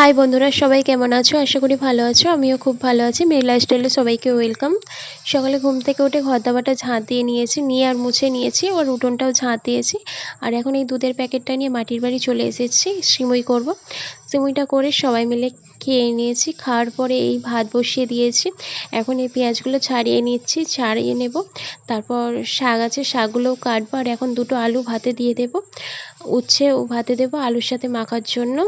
High বন্ধুরা, সবাই কেমন আছো? আশা করি ভালো আছো। আমিও খুব ভালো আছি। মেরি লাইফস্টাইলে সবাইকে ওয়েলকাম সকালে ঘুম থেকে উঠে ঘর দাবাটা ঝাঁট দিয়ে নিয়েছি, নিয়ে আর মুছে নিয়েছি। আর উঠোনটাও ঝাঁট দিয়েছি। আর এখন এই দুধের প্যাকেটটা নিয়ে মাটির বাড়ি চলে এসেছি, সিমুই করব। সিমুইটা করে সবাই মিলে খেয়ে নিয়েছি। খাওয়ার পরে এই ভাত বসিয়ে দিয়েছি। এখন এই পেঁয়াজগুলো ছাড়িয়ে নিচ্ছি, ছাড়িয়ে নেব। তারপর শাক আছে, শাকগুলোও কাটবো। আর এখন দুটো আলু ভাতে দিয়ে দেবো। ও ভাতে দেবো আলুর সাথে মাখার জন্য।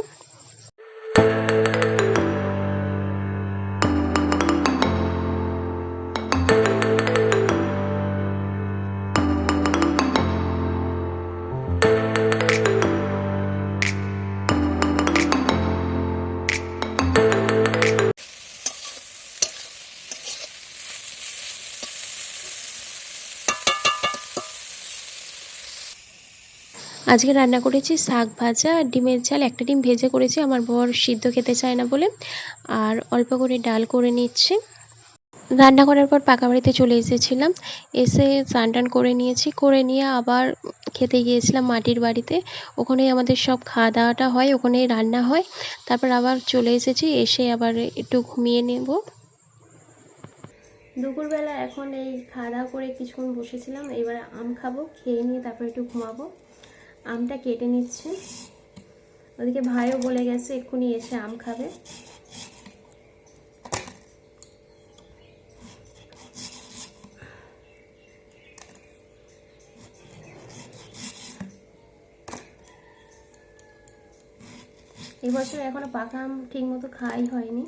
আজকে রান্না করেছি শাক ভাজা আর ডিমের ঝাল, একটা ডিম ভেজে করেছি, আমার বর সিদ্ধ খেতে চায় না বলে। আর অল্প করে ডাল করে নিচ্ছি। রান্না করার পর পাকা বাড়িতে চলে এসেছিলাম। এসে স্নান টান করে নিয়েছি, করে নিয়ে আবার খেতে গিয়েছিলাম মাটির বাড়িতে। ওখানেই আমাদের সব খাওয়া দাওয়াটা হয়, ওখানেই রান্না হয়। তারপর আবার চলে এসেছি, এসে আবার একটু ঘুমিয়ে নেব। দুপুরবেলা এখন এই খাওয়া দাওয়া করে কিছুক্ষণ বসেছিলাম, এবার আম খাব, খেয়ে নিয়ে তারপর একটু ঘুমাবো। আমটা কেটে নিচ্ছে। ওদিকে ভাইও বলে গেছে, এক্ষুনি এসে আম খাবে। এবছর এখনও পাকা আম ঠিক মতো খাওয়াই হয়নি।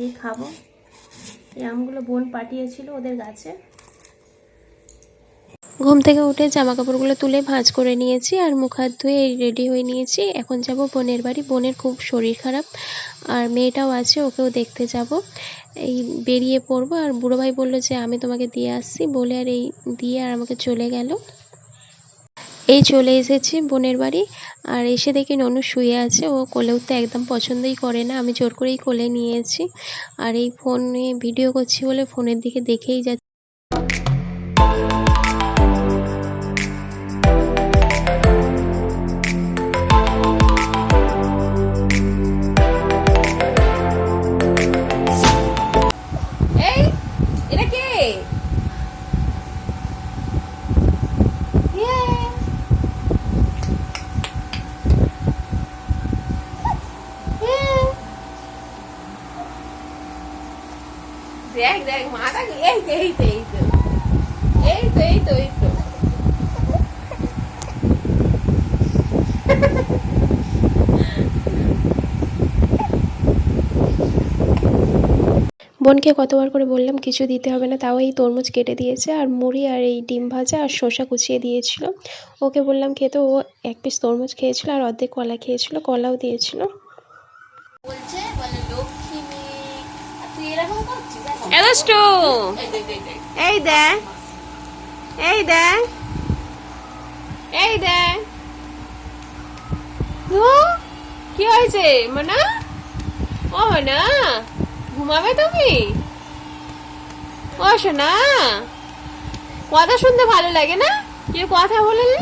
এই খাব। এই আমগুলো বোন পাঠিয়েছিল ওদের গাছে। ঘুম থেকে উঠে জামা কাপড়গুলো তুলে ভাঁজ করে নিয়েছি আর মুখ হাত ধুয়ে রেডি হয়ে নিয়েছি। এখন যাব বোনের বাড়ি। বোনের খুব শরীর খারাপ আর মেয়েটাও আছে, ওকেও দেখতে যাব। এই বেরিয়ে পড়ব আর বুড়ো ভাই বলল যে, আমি তোমাকে দিয়ে আসছি। বলে আর এই দিয়ে আর আমাকে চলে গেল। এই চলে এসেছি বোনের বাড়ি আর এসে দেখি ননু শুয়ে আছে। ও কোলে উঠতে একদম পছন্দই করে না। আমি জোর করেই কোলে নিয়েছি। আর এই ফোনে ভিডিও করছি বলে ফোনের দিকে দেখেই যাচ্ছে। দেখ দেখ মাথা এই তো এই তো এই তো এই তো এই তো এই তো বোনকে কতবার করে বললাম কিছু দিতে হবে না। তাও এই তরমুজ কেটে দিয়েছে আর মুড়ি আর এই ডিম ভাজা আর শসা কুচিয়ে দিয়েছিল। ওকে বললাম খেতে ও এক পিস তরমুজ খেয়েছিল আর অর্ধেক কলা খেয়েছিল কলাও দিয়েছিল। বলছে এদোষ্টু এই দেখ। এই দেখ এই ও, কি হয়েছে মনা? ও না ঘুমাবে তুমি? ও শোনা কথা শুনতে ভালো লাগে না? কি কথা বললি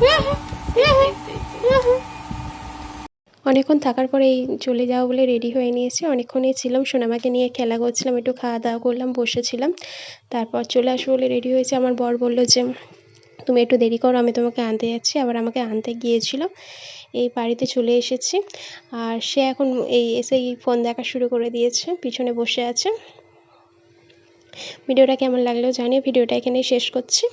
অনেকক্ষণ থাকার পরে এই চলে যাওয়া বলে রেডি হয়ে নিয়েছি। অনেকক্ষণই ছিলাম, সোনামাকে নিয়ে খেলা করছিলাম, একটু খাওয়া দাওয়া করলাম, বসেছিলাম। তারপর চলে আসব বলে রেডি হয়েছে। আমার বর বলল যে, তুমি একটু দেরি করো, আমি তোমাকে আনতে যাচ্ছি। আবার আমাকে আনতে গিয়েছিল। এই বাড়িতে চলে এসেছি। আর সে এখন এই এসেই ফোন দেখা শুরু করে দিয়েছে, পিছনে বসে আছে। ভিডিওটা কেমন লাগল জানিয়ে ভিডিওটা এখানেই শেষ করছি।